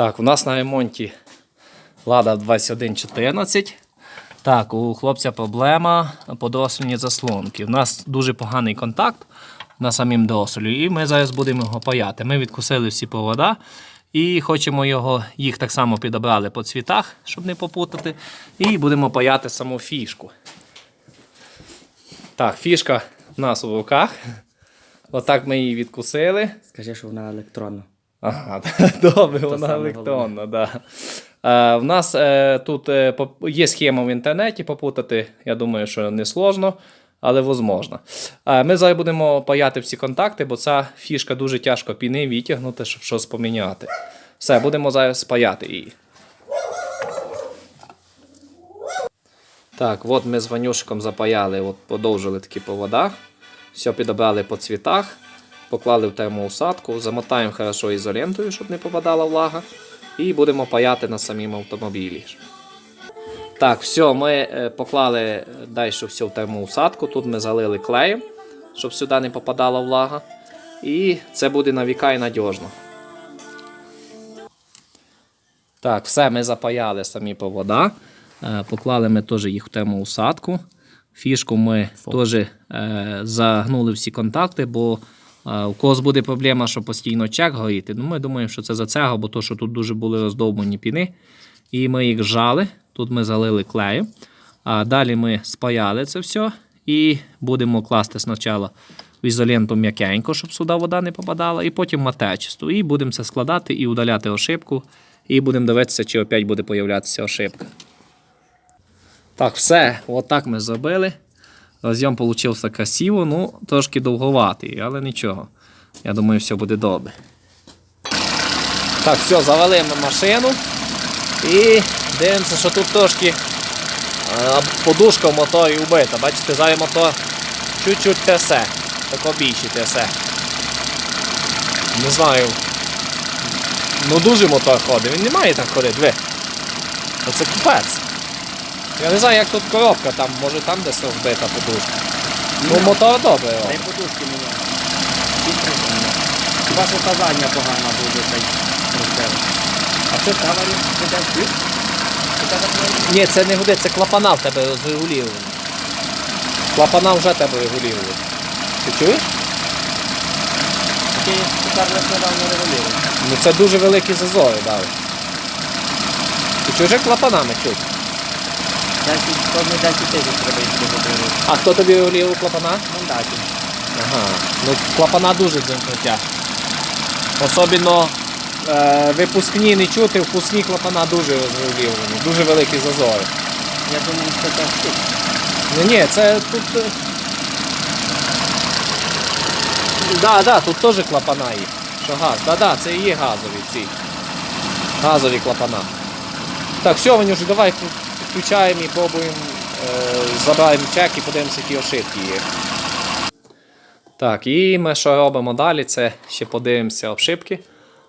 Так, у нас на ремонті Лада 2114. Так, у хлопця проблема подрослені заслонки. У нас дуже поганий контакт на самім дроселю, і ми зараз будемо його паяти. Ми відкусили всі провода і хочемо його, їх так само підобрали по цвітах, щоб не попутати. І будемо паяти саму фішку. Так, фішка у нас у руках. Отак ми її відкусили. Скажи, що вона електронна. Ага, добре, вона електронна, да. Е, в нас е, тут е, є схема в інтернеті, попутати, я думаю, що не сложно, але возможно. Е, ми зараз будемо паяти всі контакти, бо ця фішка дуже тяжко піни витягнути, щоб щось поміняти. Все, будемо зараз паяти її. Так, от ми з Ванюшиком запаяли, от подовжили такі повода. Все підобрали по цвітах, поклали в термоусадку, замотаємо хорошо ізолентою, щоб не попадала влага. І будемо паяти на самім автомобілі. Так, все, ми е, поклали далі все в термоусадку. Тут ми залили клеєм, щоб сюди не попадала влага. І це буде на віка і надіжно. Так, все, ми запаяли самі провода. Е, Поклали ми теж їх в термоусадку. Фішку ми теж е, загнули всі контакти, бо е, у когось буде проблема, що постійно чек горіти. Ну, ми думаємо, що це за цього, бо то, що тут дуже були роздовбані піни. І ми їх зжали. Тут ми залили клеєм. А далі ми спаяли це все і будемо класти спочатку в ізоленту м'якенько, щоб сюди вода не попадала, і потім матечисту. І будемо це складати і удаляти ошибку. І будемо дивитися, чи опять буде появлятися ошибка. Так, все, отак ми зробили. Розйом получився красиво, ну, трошки довговатий, але нічого. Я думаю, все буде добре. Так, все, завели ми машину. І дивимося, що тут трошки е, подушка в моторі убита. Бачите, зараз мотор чуть-чуть трясе. Тако більше трясе. Не знаю. Ну дуже мотор ходить. Він не має так ходити, диви. Оце купець. Я не знаю, як тут коробка, там, може там десь розбита подушка. Ну, мотор добре Дай робить. подушки мені. Хіба що казання погано буде цей розбив. А що це аварія? Де так Ні, це не гуде, це клапана в тебе розрегулювані. Клапана вже тебе регулювали. Ти чуєш? Ти тепер недавно регулюєш. Ну це дуже великі зазори дали. Ти чуєш, як клапанами чуть? 10, кожні 10 тисяч їх регулювати. А хто тобі регулював клапана? Мандатів. Ага. Ну клапана дуже дзенькнуття. Особливо е, випускні не чути, впускні клапана дуже розрегулювані, дуже великі зазори. Я думаю, що це штук. Ну ні, це тут. е, Да, да, тут теж клапана є. Що газ? Да, да, це і є газові ці. Газові клапана. Так, все, Ванюш, давай включаємо і пробуємо, е, забираємо чек і подивимося, які ошибки є. Так, і ми що робимо далі? Це ще подивимося ошибки,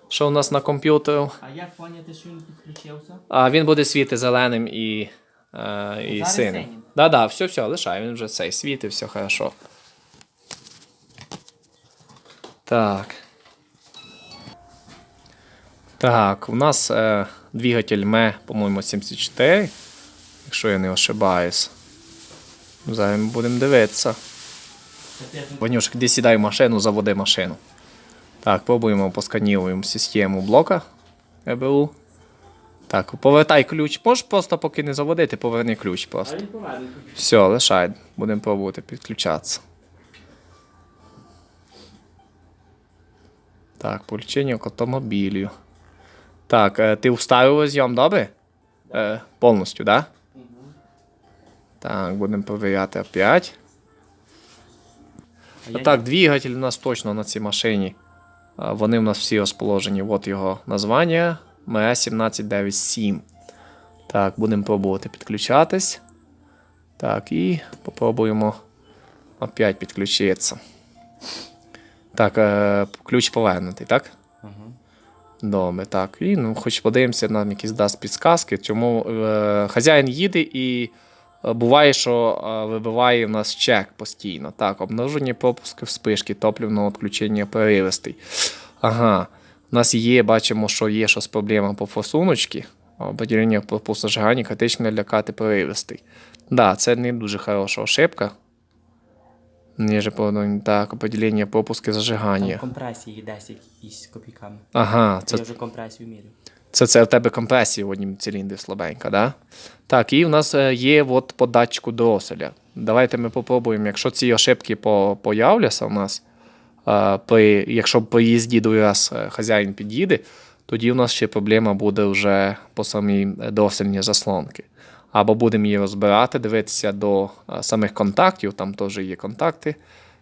що у нас на комп'ютері. А як поняти, що він підключився? А він буде світи зеленим і, е, і синім. Да, да, все, все, лишай, він вже цей світить, все хорошо. Так. Так, у нас е, двигатель МЕ, по-моєму, 74, якщо я не ошибаюсь. Зараз ми будемо дивитися. Ванюшик, іди сідай в машину, заводи машину. Так, пробуємо посканіруємо систему блока ЕБУ. Так, повертай ключ. Можеш просто поки не заводити, поверни ключ просто. Все, лишай. Будемо пробувати підключатися. Так, включення к автомобілю. Так, е, ти вставив розйом, добре? Е, повністю, так? Да? Так, будемо перевіряти опять. А Так, двигатель у нас точно на цій машині. Вони у нас всі розположені. От його названня МЕ 1797. Так, будемо пробувати підключатись. Так, і попробуємо опять підключитися. Так, е, ключ повернутий, так? Ага. Добре, так. І ну, хоч подивимося, нам якісь дасть підсказки. Чому е, хазяїн їде і буває, що е, вибиває в нас чек постійно. Так, обнаружені пропуски в спишки, топливного відключення переривостей. Ага. У нас є, бачимо, що є щось проблема по форсуночці. Поділення по, по зажиганні критично лякати перевести. Да, це не дуже хороша ошибка. Ніже по так, поділення пропуски Там зажигання. компресії 10 із копійками. Ага, це Я вже компресію мірю. Це, це в тебе компресія в однім циліндрі слабенька, да? Так, і в нас е, є от по дроселя. Давайте ми попробуємо, якщо ці ошибки по, появляться у нас, е, при, якщо при їзді другий раз е, хазяїн під'їде, тоді у нас ще проблема буде вже по самій дросельній заслонки. Або будемо її розбирати, дивитися до самих контактів, там теж є контакти.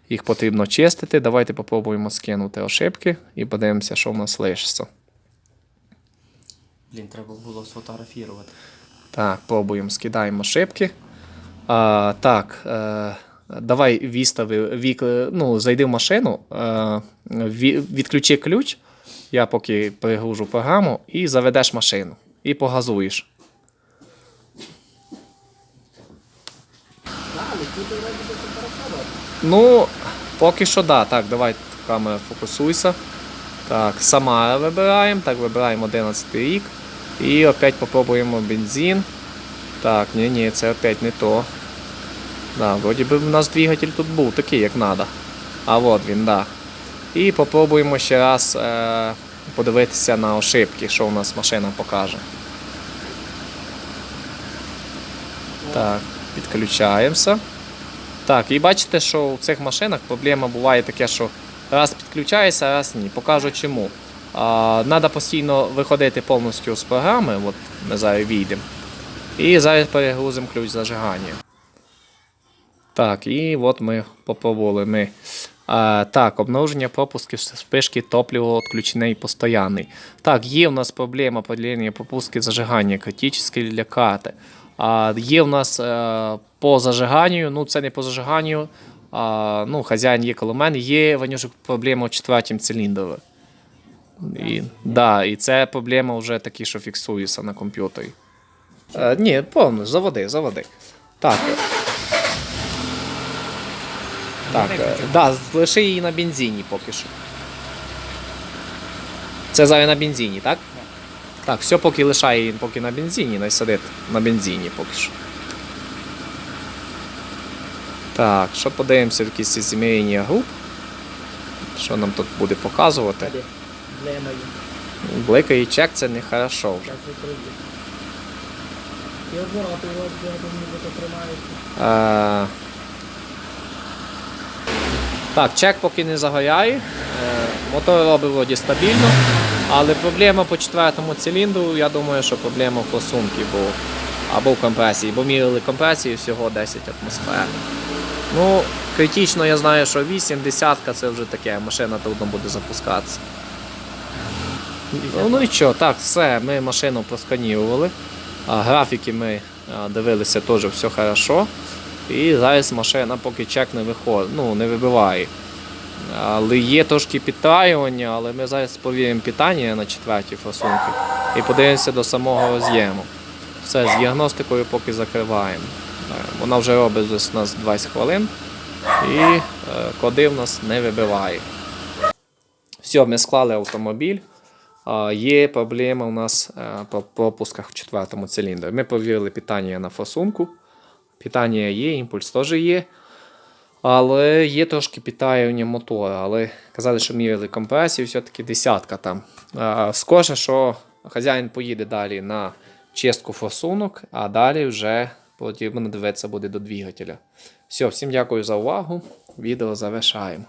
Їх потрібно чистити. Давайте попробуємо скинути ошибки і подивимося, що в нас лишиться. Блін, треба було сфотографірувати. Так, пробуємо, скидаємо шибки. А, так, е, давай відстави, вік, ну, зайди в машину, е, відключи ключ. Я поки перегружу програму і заведеш машину. І погазуєш. Ну, поки що да. Так, давай камера фокусуйся. Так, сама вибираємо. Так, вибираємо 11 рік. І опять попробуємо бензин. Так, ні, це опять не то. Да, вроді би в нас двигатель тут був такий, як треба. А от він, да. І попробуємо ще раз е, подивитися на ошибки, що у нас машина покаже. Так, підключаємося. Так, і бачите, що у цих машинах проблема буває таке, що раз підключається, раз ні. Покажу чому. Треба постійно виходити повністю з програми. От ми зараз війдемо. І зараз перегрузимо ключ зажигання. Так, і от ми попробували. Ми. А, так, обнаруження пропусків спишки топлива відключений постоянний. Так, є у нас проблема поділення пропуски зажигання, критичні для карти. А, є у нас е, по зажиганню, ну це не по зажиганню, а, ну, хазяїн є коло мене, є Ванюшик проблема у четвертім циліндрі. І, да, і це проблема вже такі, що фіксується на комп'ютері. Е, ні, повно, заводи, заводи. Так. Так, е, да, лиши її на бензині поки що. Це зараз на бензині, так? Так, все поки лишає її поки на бензині, не сидить на бензині поки що. Так, що подивимося в якісь змірення груп. Що нам тут буде показувати? Далі. Блемаю. Бликає чек, це не хорошо вже. Я думаю, буде тримається. Так, чек поки не загоряє. Е, Мотор робить вроді стабільно. Але проблема по четвертому циліндру, я думаю, що проблема в форсунки бо, або в компресії, бо міряли компресію всього 10 атмосфер. Ну, критично я знаю, що 8, десятка це вже таке, машина трудно буде запускатися. Ну, ну і що, так, все, ми машину просканірували. Графіки ми дивилися теж все хорошо. І зараз машина поки чек не виходить, ну, не вибиває. Але є трошки підтраювання, але ми зараз повіримо питання на четвертій фасунки і подивимося до самого роз'єму. Все, з діагностикою поки закриваємо. Е, Вона вже робить у нас 20 хвилин і е, коди в нас не вибиває. Все, ми склали автомобіль. Є проблема у нас е, по пропусках в четвертому циліндрі. Ми повірили питання на фасунку. Питання є, імпульс теж є. Але є трошки підтаювання мотора. Але казали, що міряли компресію, все-таки десятка там. Скорше, що хазяїн поїде далі на чистку форсунок, а далі вже потрібно дивитися буде до двигателя. Все, всім дякую за увагу. Відео завершаємо.